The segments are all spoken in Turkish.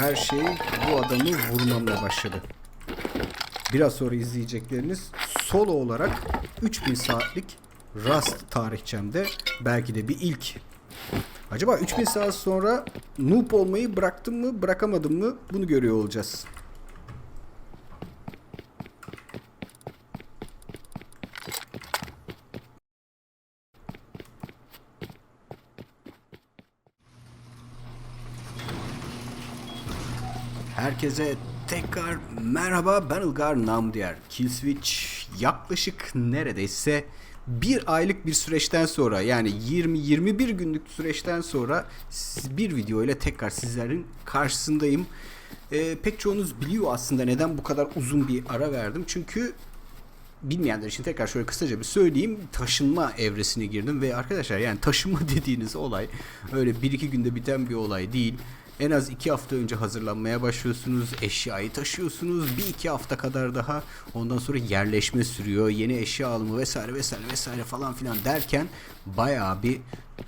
her şey bu adamı vurmamla başladı. Biraz sonra izleyecekleriniz solo olarak 3000 saatlik Rust tarihçemde belki de bir ilk. Acaba 3000 saat sonra noob olmayı bıraktım mı bırakamadım mı bunu görüyor olacağız. Herkese tekrar merhaba ben Ilgar Namdiyer. Killswitch yaklaşık neredeyse bir aylık bir süreçten sonra yani 20-21 günlük süreçten sonra bir video ile tekrar sizlerin karşısındayım. Ee, pek çoğunuz biliyor aslında neden bu kadar uzun bir ara verdim. Çünkü bilmeyenler için tekrar şöyle kısaca bir söyleyeyim. Taşınma evresine girdim ve arkadaşlar yani taşınma dediğiniz olay öyle bir iki günde biten bir olay değil. En az iki hafta önce hazırlanmaya başlıyorsunuz, eşyayı taşıyorsunuz, bir iki hafta kadar daha ondan sonra yerleşme sürüyor, yeni eşya alımı vesaire vesaire vesaire falan filan derken bayağı bir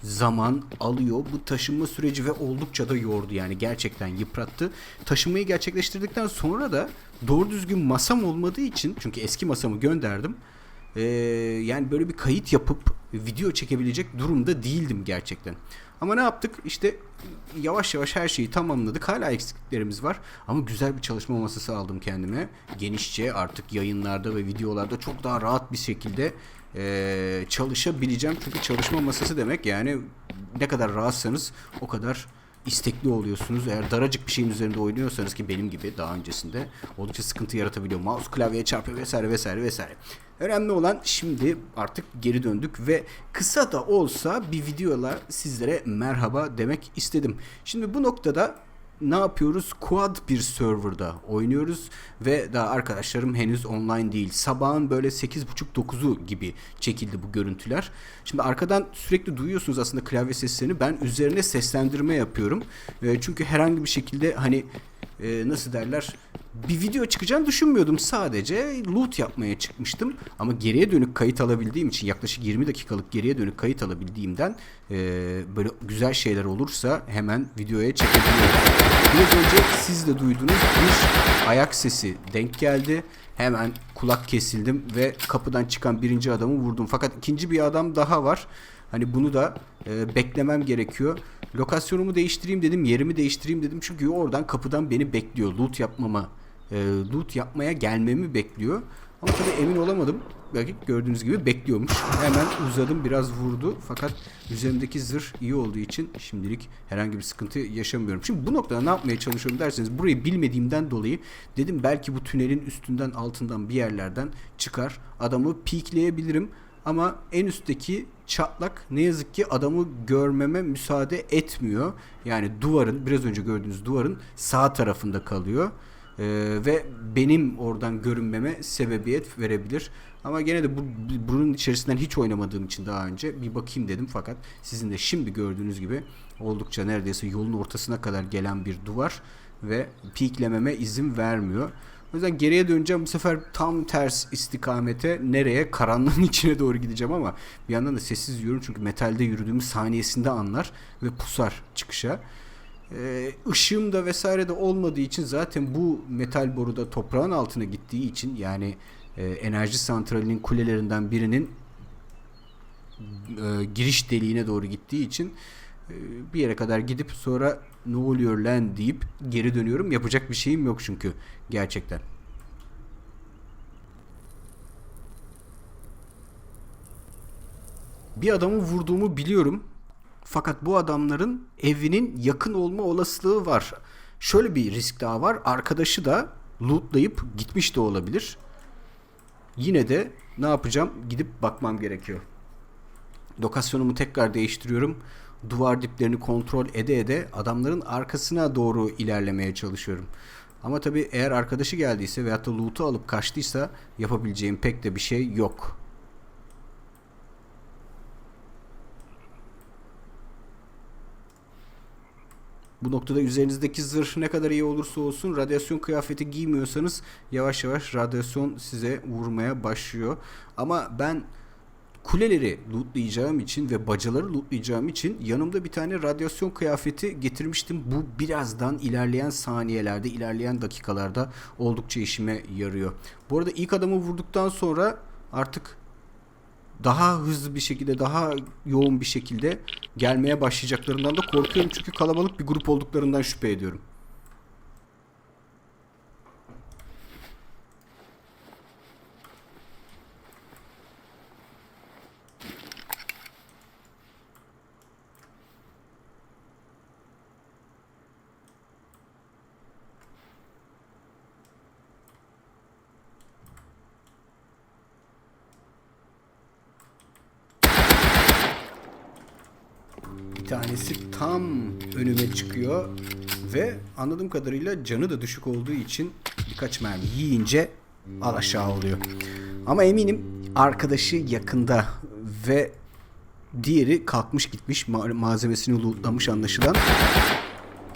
zaman alıyor. Bu taşınma süreci ve oldukça da yordu yani gerçekten yıprattı. Taşınmayı gerçekleştirdikten sonra da doğru düzgün masam olmadığı için çünkü eski masamı gönderdim. Ee, yani böyle bir kayıt yapıp video çekebilecek durumda değildim gerçekten. Ama ne yaptık? İşte yavaş yavaş her şeyi tamamladık. Hala eksikliklerimiz var. Ama güzel bir çalışma masası aldım kendime. Genişçe artık yayınlarda ve videolarda çok daha rahat bir şekilde ee, çalışabileceğim. Çünkü çalışma masası demek yani ne kadar rahatsanız o kadar istekli oluyorsunuz. Eğer daracık bir şeyin üzerinde oynuyorsanız ki benim gibi daha öncesinde oldukça sıkıntı yaratabiliyor. Mouse klavyeye çarpıyor vesaire vesaire vesaire. Önemli olan şimdi artık geri döndük ve kısa da olsa bir videola sizlere merhaba demek istedim. Şimdi bu noktada ne yapıyoruz? Quad bir serverda oynuyoruz ve daha arkadaşlarım henüz online değil. Sabahın böyle 8.30-9'u gibi çekildi bu görüntüler. Şimdi arkadan sürekli duyuyorsunuz aslında klavye seslerini. Ben üzerine seslendirme yapıyorum. E, çünkü herhangi bir şekilde hani e, nasıl derler bir video çıkacağını düşünmüyordum. Sadece loot yapmaya çıkmıştım. Ama geriye dönük kayıt alabildiğim için yaklaşık 20 dakikalık geriye dönük kayıt alabildiğimden e, böyle güzel şeyler olursa hemen videoya çekebiliyorum. Biraz önce siz de duyduğunuz bir ayak sesi denk geldi. Hemen kulak kesildim ve kapıdan çıkan birinci adamı vurdum. Fakat ikinci bir adam daha var. Hani bunu da e, beklemem gerekiyor. Lokasyonumu değiştireyim dedim, yerimi değiştireyim dedim. Çünkü oradan kapıdan beni bekliyor. Loot yapmama, e, loot yapmaya gelmemi bekliyor. Ama tabii emin olamadım. Belki gördüğünüz gibi bekliyormuş. Hemen uzadım biraz vurdu. Fakat üzerimdeki zırh iyi olduğu için şimdilik herhangi bir sıkıntı yaşamıyorum. Şimdi bu noktada ne yapmaya çalışıyorum derseniz burayı bilmediğimden dolayı dedim belki bu tünelin üstünden altından bir yerlerden çıkar. Adamı peekleyebilirim. Ama en üstteki çatlak ne yazık ki adamı görmeme müsaade etmiyor. Yani duvarın biraz önce gördüğünüz duvarın sağ tarafında kalıyor. Ee, ve benim oradan görünmeme sebebiyet verebilir. Ama gene de bu, bunun içerisinden hiç oynamadığım için daha önce bir bakayım dedim. Fakat sizin de şimdi gördüğünüz gibi oldukça neredeyse yolun ortasına kadar gelen bir duvar ve piklememe izin vermiyor. O yüzden geriye döneceğim bu sefer tam ters istikamete nereye? Karanlığın içine doğru gideceğim ama bir yandan da sessiz yürüyorum çünkü metalde yürüdüğümü saniyesinde anlar ve pusar çıkışa. Ee, ışığım da vesaire de olmadığı için zaten bu metal boruda toprağın altına gittiği için yani e, enerji santralinin kulelerinden birinin e, giriş deliğine doğru gittiği için e, bir yere kadar gidip sonra ne oluyor lan deyip geri dönüyorum. Yapacak bir şeyim yok çünkü gerçekten. Bir adamı vurduğumu biliyorum. Fakat bu adamların evinin yakın olma olasılığı var. Şöyle bir risk daha var. Arkadaşı da lootlayıp gitmiş de olabilir. Yine de ne yapacağım? Gidip bakmam gerekiyor. Lokasyonumu tekrar değiştiriyorum. Duvar diplerini kontrol ede ede adamların arkasına doğru ilerlemeye çalışıyorum. Ama tabi eğer arkadaşı geldiyse veyahut da loot'u alıp kaçtıysa yapabileceğim pek de bir şey yok. Bu noktada üzerinizdeki zırh ne kadar iyi olursa olsun radyasyon kıyafeti giymiyorsanız yavaş yavaş radyasyon size vurmaya başlıyor. Ama ben kuleleri lootlayacağım için ve bacaları lootlayacağım için yanımda bir tane radyasyon kıyafeti getirmiştim. Bu birazdan ilerleyen saniyelerde, ilerleyen dakikalarda oldukça işime yarıyor. Bu arada ilk adamı vurduktan sonra artık daha hızlı bir şekilde, daha yoğun bir şekilde gelmeye başlayacaklarından da korkuyorum. Çünkü kalabalık bir grup olduklarından şüphe ediyorum. Bir tanesi tam önüme çıkıyor ve anladığım kadarıyla canı da düşük olduğu için birkaç mermi yiyince al aşağı oluyor. Ama eminim arkadaşı yakında ve diğeri kalkmış gitmiş ma- malzemesini lootlamış anlaşılan.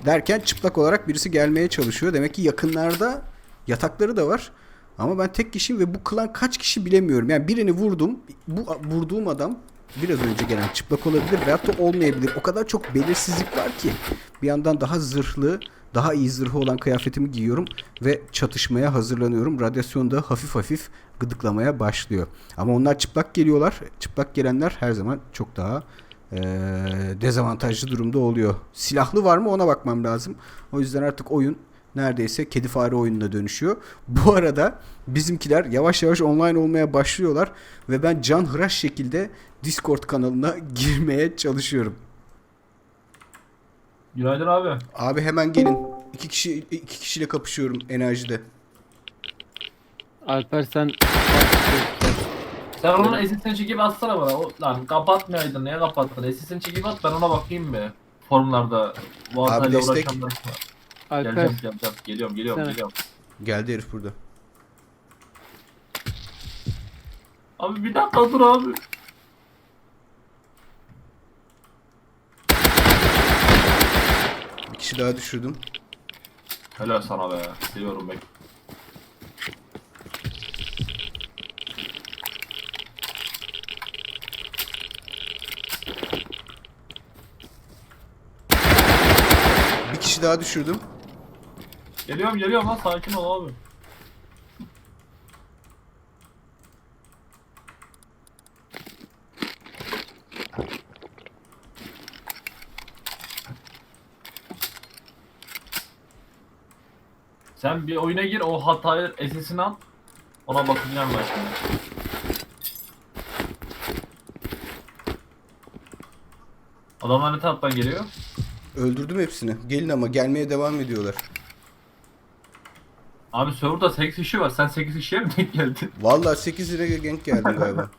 Derken çıplak olarak birisi gelmeye çalışıyor. Demek ki yakınlarda yatakları da var. Ama ben tek kişiyim ve bu klan kaç kişi bilemiyorum. Yani birini vurdum. Bu vurduğum adam biraz önce gelen çıplak olabilir veyahut da olmayabilir. O kadar çok belirsizlik var ki. Bir yandan daha zırhlı, daha iyi zırhı olan kıyafetimi giyiyorum ve çatışmaya hazırlanıyorum. Radyasyon da hafif hafif gıdıklamaya başlıyor. Ama onlar çıplak geliyorlar. Çıplak gelenler her zaman çok daha eee, dezavantajlı durumda oluyor. Silahlı var mı ona bakmam lazım. O yüzden artık oyun neredeyse kedi fare oyununa dönüşüyor. Bu arada bizimkiler yavaş yavaş online olmaya başlıyorlar ve ben can hıraş şekilde Discord kanalına girmeye çalışıyorum. Günaydın abi. Abi hemen gelin. İki kişi iki kişiyle kapışıyorum enerjide. Alper sen Sen onun SS'ini çekip atsana bana. O, lan kapatmayaydın. Niye kapattın? SS'ini çekip at ben ona bakayım bir. Forumlarda. Bu Abi hatayla destek- uğraşanlar. Alper Geleceğim geleceğim. Geliyorum geliyorum Sen- geliyorum. Geldi herif burada. Abi bir dakika dur abi. Bir kişi daha düşürdüm. Helal sana be. Geliyorum bek. Bir kişi daha düşürdüm. Geliyorum geliyorum lan sakin ol abi. Sen bir oyuna gir o hatayı SS'ini al. Ona bakacağım ben şimdi. Adamlar ne taraftan geliyor? Öldürdüm hepsini. Gelin ama gelmeye devam ediyorlar. Abi serverda 8 kişi var. Sen 8 kişiye mi denk geldin? Vallahi 8 liraya denk geldim galiba.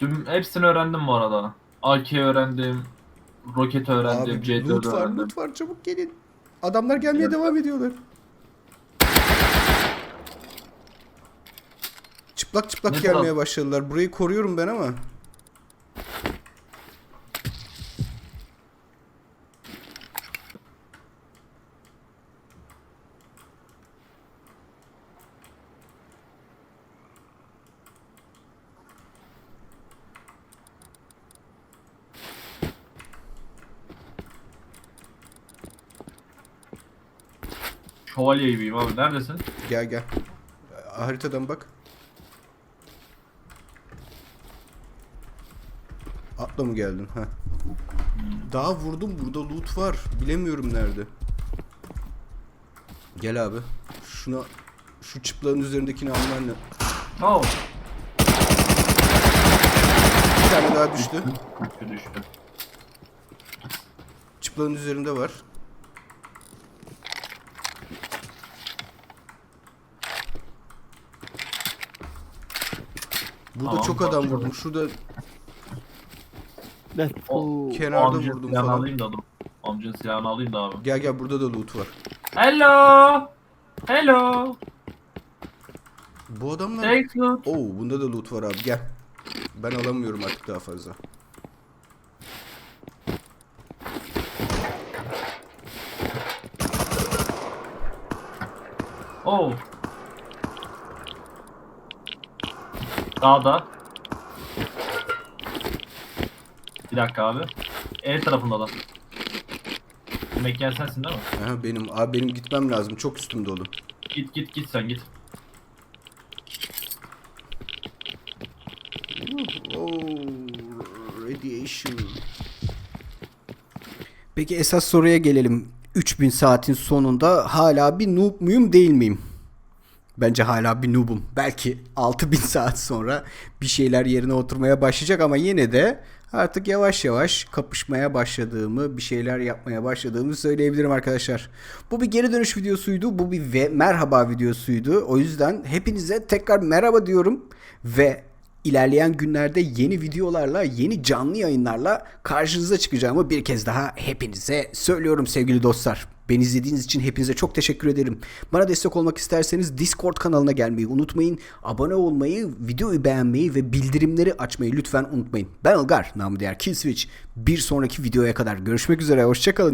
Dün hepsini öğrendim bu arada. AK öğrendim. Roket öğrendim. Abi C4 loot var öğrendim. loot var çabuk gelin. Adamlar gelmeye Evet. devam ediyorlar. Çıplak çıplak Ne gelmeye taraf? başladılar. Burayı koruyorum ben ama. Şövalye gibiyim abi. Neredesin? Gel gel. Haritadan bak. Atla mı geldin? Ha. Daha vurdum burada loot var. Bilemiyorum nerede. Gel abi. Şuna şu çıplağın üzerindekini alman lazım. Oh. Bir tane daha düştü. Düştü. Çıplağın üzerinde var. Burada Tamam, çok adam bakıyorum. vurdum. Şurada let's O- go. kenarda Amcın vurdum silahını falan. alayım da dur. Amcın silahını alayım da abi. Gel gel burada da loot var. Hello. Hello. Bu adamlar... Thanks loot. Oo bunda da loot var abi gel. Ben alamıyorum artık daha fazla. Oo. Dağda. Bir dakika abi. El tarafında da. Yemek yer sensin değil mi? Aha, benim abi benim gitmem lazım. Çok üstüm dolu. Git git git sen git. Oh, radiation. Peki esas soruya gelelim. 3000 saatin sonunda hala bir noob muyum değil miyim? Bence hala bir noob'um. Belki 6000 saat sonra bir şeyler yerine oturmaya başlayacak ama yine de artık yavaş yavaş kapışmaya başladığımı, bir şeyler yapmaya başladığımı söyleyebilirim arkadaşlar. Bu bir geri dönüş videosuydu. Bu bir ve merhaba videosuydu. O yüzden hepinize tekrar merhaba diyorum ve ilerleyen günlerde yeni videolarla, yeni canlı yayınlarla karşınıza çıkacağımı bir kez daha hepinize söylüyorum sevgili dostlar. Beni izlediğiniz için hepinize çok teşekkür ederim. Bana destek olmak isterseniz Discord kanalına gelmeyi unutmayın. Abone olmayı, videoyu beğenmeyi ve bildirimleri açmayı lütfen unutmayın. Ben Ilgar, namı diğer Killswitch. Bir sonraki videoya kadar görüşmek üzere, hoşçakalın.